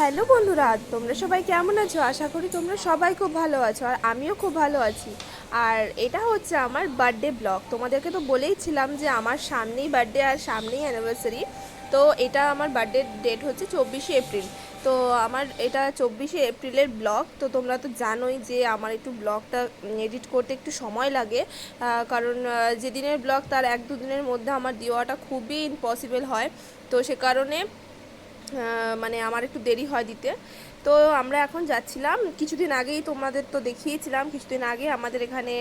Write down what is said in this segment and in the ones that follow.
Hello বন্ধুরা, তোমরা সবাই কেমন আছো? আশা করি তোমরা সবাই খুব ভালো আছো আর আমিও খুব ভালো আছি। আর এটা হচ্ছে আমার বার্থডে ব্লগ তোমাদেরকে তো বলেইছিলাম যে আমার সামনেই বার্থডে আর সামনেই অ্যানিভার্সারি তো এটা আমার বার্থডে ডেট হচ্ছে চব্বিশে এপ্রিল। তো আমার এটা চব্বিশে এপ্রিলের ব্লগ তো তোমরা তো জানোই যে আমার একটু ব্লগটা এডিট করতে একটু সময় লাগে। কারণ যেদিনের ব্লগ তার এক দুদিনের মধ্যে আমার দেওয়াটা খুবই ইম্পসিবল হয়। তো সে কারণে মানে আমার একটু দেরি হয় দিতে। তো আমরা এখন যাচ্ছিলাম। কিছুদিন আগেই তোমাদের তো দেখিয়েছিলাম, কিছুদিন আগে আমাদের এখানে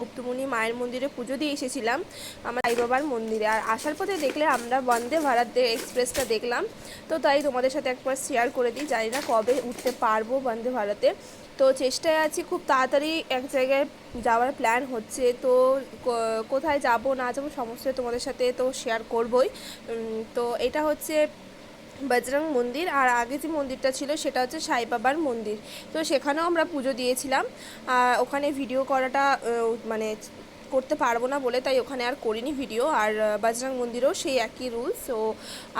গুপ্তমণি মায়ের মন্দিরে পুজো দিয়ে এসেছিলাম, আমার সাই বাবার মন্দিরে। আর আসার পথে দেখলে আমরা বন্দে ভারত এক্সপ্রেসটা দেখলাম। তো তাই তোমাদের সাথে একবার শেয়ার করে দিই। জানি না কবে উঠতে পারব বন্দে ভারতে। তো চেষ্টায় আছি খুব তাড়াতাড়ি এক জায়গায় যাওয়ার প্ল্যান হচ্ছে। তো কোথায় যাব, না যাব সমস্ত তোমাদের সাথে তো শেয়ার করবই। তো এটা হচ্ছে বজরং মন্দির, আর আগে যে মন্দিরটা ছিল সেটা হচ্ছে সাই বাবার মন্দির। তো সেখানেও আমরা পুজো দিয়েছিলাম। আর ওখানে ভিডিও করাটা মানে করতে পারব না বলে তাই ওখানে আর করিনি ভিডিও। আর বজরং মন্দিরেও সেই একই রুলস তো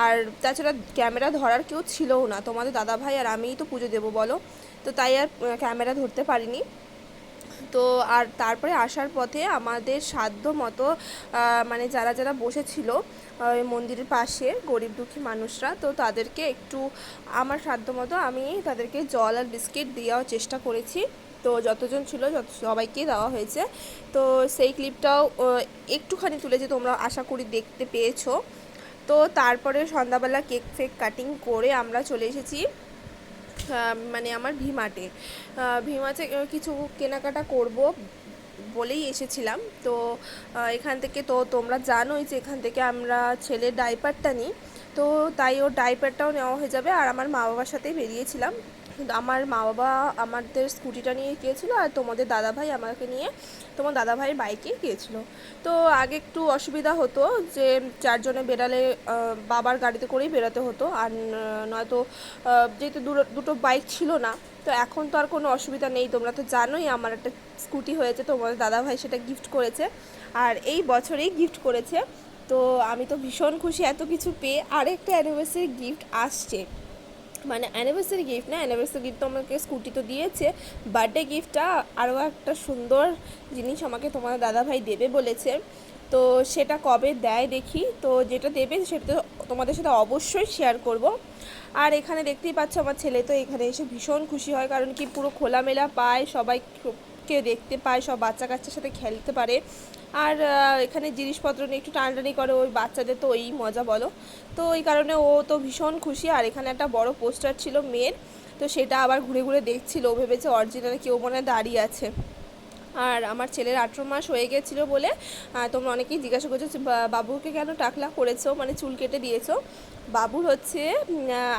আর তাছাড়া ক্যামেরা ধরার কেউ ছিলও না। তোমাদের দাদা ভাই আর আমিই তো পুজো দেবো বলো। তো তাই আর ক্যামেরা ধরতে পারিনি। তো আর তারপরে আসার পথে আমাদের সাধ্য মতো মানে যারা যারা বসেছিল ওই মন্দিরের পাশে গরিব দুঃখী মানুষরা, তো তাদেরকে একটু আমার সাধ্য মতো আমি তাদেরকে জল আর বিস্কিট দেওয়ার চেষ্টা করেছি। তো যতজন ছিল, যত সবাইকেই দেওয়া হয়েছে। তো সেই ক্লিপটাও একটুখানি তুলেছি তোমরা আশা করি দেখতে পেয়েছ। তো তারপরে সন্ধ্যাবেলা কেক ফেক কাটিং করে আমরা চলে এসেছি। মানে আমার ভিমাটে। ভিমাতে কিছু কেনাকাটা করব বলেই এসেছিলাম। তো এখান থেকে তো তোমরা জানোই যে এখান থেকে আমরা ছেলের ডাইপারটা নিই। তো তাই ওর ডাইপারটাও নেওয়া হয়ে যাবে আর আমার মা বাবার সাথেই বেরিয়েছিলাম। কিন্তু আমার মা বাবা আমাদের স্কুটিটা নিয়ে গিয়েছিল আর তোমাদের দাদা ভাই আমাকে নিয়ে তোমার দাদা ভাই বাইকে গিয়েছিল। তো আগে একটু অসুবিধা হতো যে চারজনে বেড়ালে বাবার গাড়িতে করেই বেরাতে হতো। আর নয়তো যেহেতু দুটো- দুটো বাইক ছিল না, তো এখন তো আর কোনো অসুবিধা নেই। তোমরা তো জানোই আমার একটা স্কুটি হয়েছে, তোমাদের দাদা ভাই সেটা গিফট করেছে। আর এই বছরেই গিফট করেছে। তো আমি তো ভীষণ খুশি এত কিছু পেয়ে আরেকটা অ্যানিভার্সারি গিফট আসছে। মানে অ্যানিভার্সারি গিফট না অ্যানিভার্সারি গিফট তো আমাকে স্কুটি তো দিয়েছে। বার্থডে গিফটটা আরও একটা সুন্দর জিনিস আমাকে তোমার দাদাভাই দেবে বলেছে। তো সেটা কবে দেয় দেখি। তো যেটা দেবে সেটা তোমাদের সাথে অবশ্যই শেয়ার করব। আর এখানে দেখতেই পাচ্ছ আমার ছেলে তো এখানে এসে ভীষণ খুশি হয়, কারণ কি পুরো খোলামেলা পায় সবাইকে দেখতে পায়, সব বাচ্চা কাচ্চার সাথে খেলতে পারে। আর এখানে জিনিসপত্র নিয়ে একটু টানাটানি করে ওই বাচ্চাদের তো ওই মজা বলো। তো ওই কারণে ও তো ভীষণ খুশি। আর এখানে একটা বড় পোস্টার ছিল মেয়ের, তো সেটা আবার ঘুরে ঘুরে দেখছিল। ও ভেবেছে অরিজিনাল কেউ মনে দাঁড়িয়ে আছে। আর আমার ছেলের আঠেরো মাস হয়ে গেছিল বলে তোমরা অনেকেই জিজ্ঞাসা করছ বাবুকে কেন টাকলা করেছ মানে চুল কেটে দিয়েছ। বাবুর হচ্ছে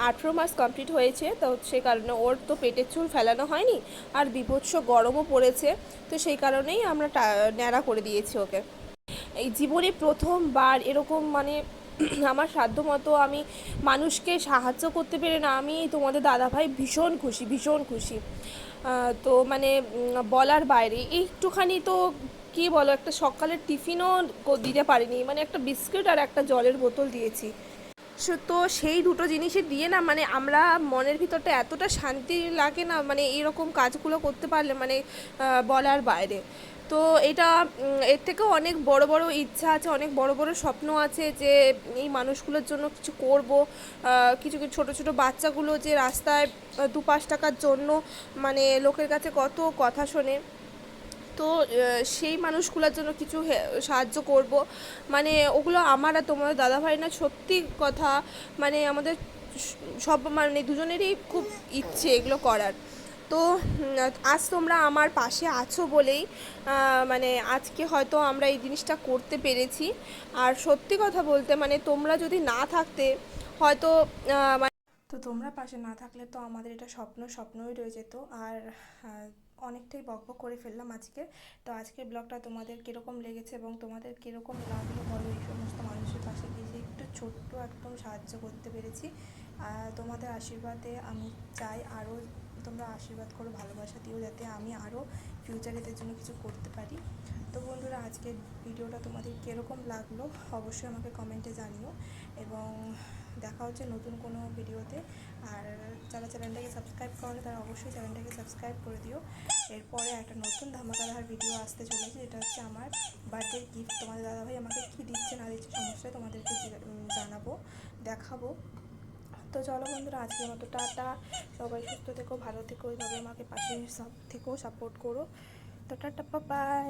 আঠেরো মাস কমপ্লিট হয়েছে, তো সে কারণে ওর তো পেটের চুল ফেলানো হয়নি, আর বিভৎস গরমও পড়েছে, তো সেই কারণেই আমরা ন্যাড়া করে দিয়েছি ওকে। এই জীবনে প্রথমবার এরকম মানে আমার সাধ্য মতো আমি মানুষকে সাহায্য করতে পেরে না, আমি তোমাদের দাদা ভাই ভীষণ খুশি ভীষণ খুশি। তো মানে বলার বাইরে, একটুখানি তো কি বলো, একটা সকালের টিফিনও দিতে পারিনি মানে একটা বিস্কুট আর একটা জলের বোতল দিয়েছি। তো সেই দুটো জিনিসই দিয়ে না মানে আমরা মনের ভিতরটা এতটা শান্তি লাগে না মানে এরকম কাজগুলো করতে পারলে মানে বলার বাইরে। তো এটা এর থেকেও অনেক বড় বড় ইচ্ছা আছে, অনেক বড় বড় স্বপ্ন আছে যে এই মানুষগুলোর জন্য কিছু করব। কিছু কিছু ছোটো ছোটো বাচ্চাগুলো যে রাস্তায় দু পাঁচ টাকার জন্য মানে লোকের কাছে কত কথা শোনে। তো সেই মানুষগুলোর জন্য কিছু সাহায্য করব। মানে ওগুলো আমার আর তোমার দাদা ভাই না, সত্যি কথা মানে আমাদের সব মানে দুজনেরই খুব ইচ্ছে এগুলো করার। তো আজ তোমরা আমার পাশে আছো বলেই মানে আজকে হয়তো আমরা এই জিনিসটা করতে পেরেছি। আর সত্যি কথা বলতে মানে তোমরা যদি না থাকতে, হয়তো মানে তো তোমরা পাশে না থাকলে তো আমাদের এটা স্বপ্ন, স্বপ্নই রয়ে যেত। আর অনেকটাই বকবক করে ফেললাম আজকে। তো আজকের ব্লগটা তোমাদের কীরকম লেগেছে এবং তোমাদের কীরকম লাগল বলো এই সমস্ত মানুষের পাশে গিয়ে একটু ছোট্ট একদম সাহায্য করতে পেরেছি। তোমাদের আশীর্বাদে আমি চাই আরও তোমরা আশীর্বাদ করো, ভালোবাসা দিও যাতে আমি আরও ফিউচারে এদের জন্য কিছু করতে পারি। তো বন্ধুরা, আজকের ভিডিওটা তোমাদের কীরকম লাগল অবশ্যই আমাকে কমেন্টে জানিও এবং দেখা হচ্ছে নতুন কোনো ভিডিওতে আর যারা চ্যানেলটাকে সাবস্ক্রাইব করে তারা অবশ্যই চ্যানেলটাকে সাবস্ক্রাইব করে দিও। এরপরে একটা নতুন ধামাকাদার ভিডিও আসতে চলেছে, যেটা হচ্ছে আমার বার্থডে গিফট তোমাদের দাদাভাই আমাকে কী দিচ্ছে না দিচ্ছে সমস্যায় তোমাদেরকে জানাব, দেখাবো। তো চলো বন্ধুরা, আজকের মতো টাটা। সবাই সুস্থ থেকো, ভালো থেকো ওইভাবে আমাকে পাশে সব থেকেও সাপোর্ট করো। তো টাটা বাই